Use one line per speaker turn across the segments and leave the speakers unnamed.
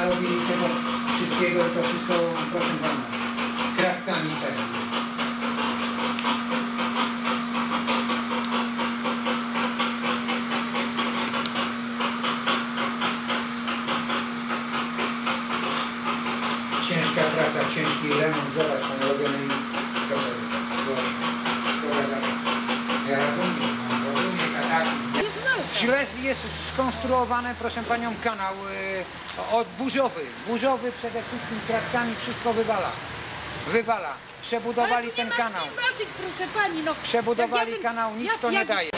narobili tego wszystkiego, to wszystko, proszę pana, kratkami trzeba. Ciężka praca, ciężki remont, zobacz pan robiony i co to jest? Szkoda gada. Ja rozumiem, pan rozumiem, kataklizm. Źle jest skonstruowany, proszę panią, kanał y, od burzowy. Burzowy przede wszystkim kratkami wszystko wywala. Wywala. Przebudowali
Ale tu
ten
ma
kanał.
proszę pani, no.
Przebudowali kanał, nic
jak-
to nie
jak-
daje.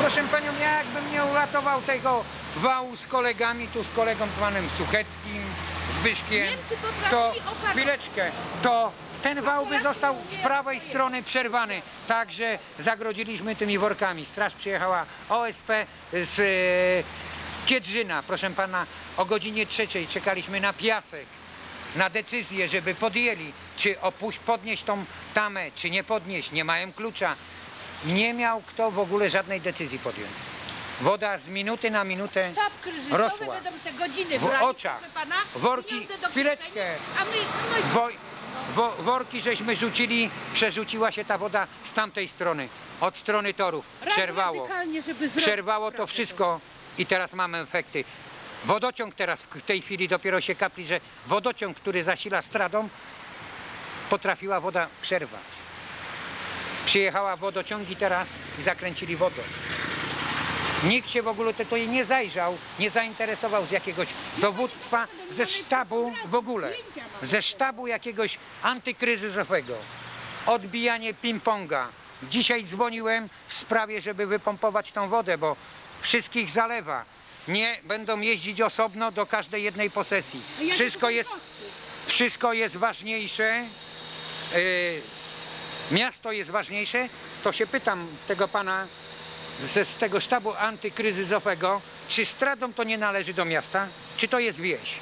Proszę panią, ja jakbym nie uratował tego wału z kolegami, tu z kolegą panem Sucheckim, Zbyszkiem,
Niemcy
to
oparł.
chwileczkę, to ten wał by
Polacy
został z prawej strony przerwany. Także zagrodziliśmy tymi workami. Straż przyjechała OSP z e, Kiedrzyna, proszę pana, o godzinie trzeciej czekaliśmy na piasek na decyzję, żeby podjęli, czy opuść, podnieść tą tamę, czy nie podnieść, nie mają klucza. Nie miał kto w ogóle żadnej decyzji podjąć. Woda z minuty na minutę,
Sztab kryzysowy
Rosła.
będą se godziny
W
brali,
oczach.
pana,
Worki, chwileczkę.
A my, no i
wo, wo, worki żeśmy rzucili, przerzuciła się ta woda z tamtej strony, od strony torów. Przerwało. Przerwało to wszystko i teraz mamy efekty. Wodociąg teraz w tej chwili dopiero się kapli, że wodociąg, który zasila stradą, potrafiła woda przerwać. Przyjechała wodociągi teraz i zakręcili wodę. Nikt się w ogóle jej nie zajrzał, nie zainteresował z jakiegoś dowództwa, ze sztabu w ogóle, ze sztabu jakiegoś antykryzysowego. Odbijanie ping-ponga. Dzisiaj dzwoniłem w sprawie, żeby wypompować tą wodę, bo wszystkich zalewa. Nie będą jeździć osobno do każdej jednej posesji. Wszystko jest, wszystko jest ważniejsze. Yy, miasto jest ważniejsze, to się pytam tego pana ze, z tego sztabu antykryzysowego, czy Stradom to nie należy do miasta, czy to jest wieś?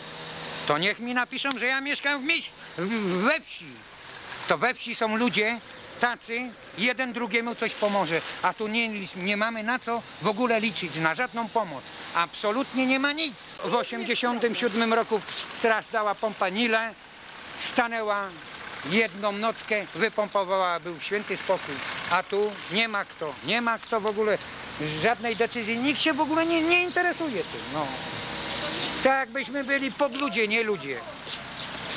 To niech mi napiszą, że ja mieszkam w mieście, w- we wsi. To we wsi są ludzie tacy, jeden drugiemu coś pomoże, a tu nie, nie mamy na co w ogóle liczyć, na żadną pomoc. Absolutnie nie ma nic. W 87 roku straż dała pompa Nile, stanęła jedną nockę, wypompowała, był święty spokój. A tu nie ma kto, nie ma kto w ogóle, żadnej decyzji, nikt się w ogóle nie, nie interesuje tym. No. Tak jakbyśmy byli pod ludzie, nie ludzie.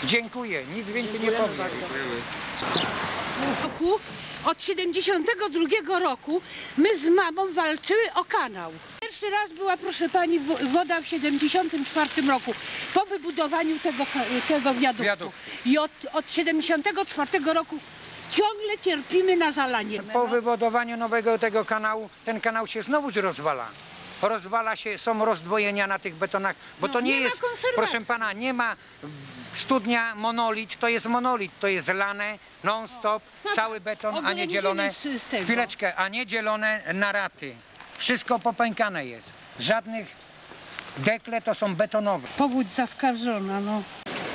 Dziękuję, nic więcej nie powiem.
roku, od 72 roku my z mamą walczyły o kanał. Pierwszy raz była, proszę pani, wo- woda w 74 roku po wybudowaniu tego, tego wiaduktu. I od, od 74 roku ciągle cierpimy na zalanie.
Po wybudowaniu nowego tego kanału, ten kanał się znowuż rozwala. Rozwala się, są rozdwojenia na tych betonach, bo
No,
to nie,
nie
jest, proszę pana, nie ma studnia monolit, to jest monolit, to jest lane non-stop,
No,
cały beton, a nie dzielone, chwileczkę, a nie dzielone na raty. Wszystko popękane jest. Żadnych dekle to są betonowe.
Powódź zaskarżona, no.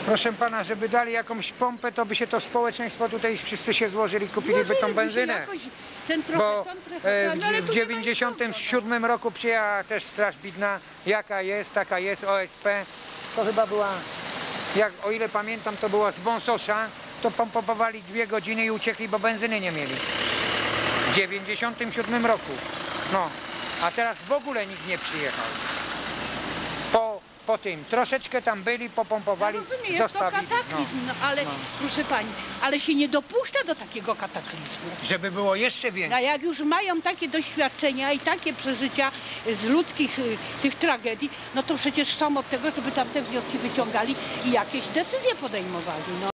Proszę pana, żeby dali jakąś pompę, to by się to społeczeństwo tutaj wszyscy się złożyli, kupiliby tą benzynę.
Ten trochę,
Bo
ton, trochę,
e,
ton, ale
w
tu nie ma nikogo,
97 roku przyjechała też Straż Bidna, jaka jest, taka jest, OSP. To chyba była, jak, o ile pamiętam, to była z Bąsosza, to pompowali dwie godziny i uciekli, bo benzyny nie mieli. W 97 roku. No, a teraz w ogóle nikt nie przyjechał. Po, po tym, troszeczkę tam byli, popompowali,
rozumiem, jest to
zostawili.
kataklizm, no, ale proszę pani, ale się nie dopuszcza do takiego kataklizmu.
Żeby było jeszcze
A
więcej.
jak już mają takie doświadczenia i takie przeżycia z ludzkich y, tych tragedii, no to przecież są od tego, żeby tam te wnioski wyciągali i jakieś decyzje podejmowali. No.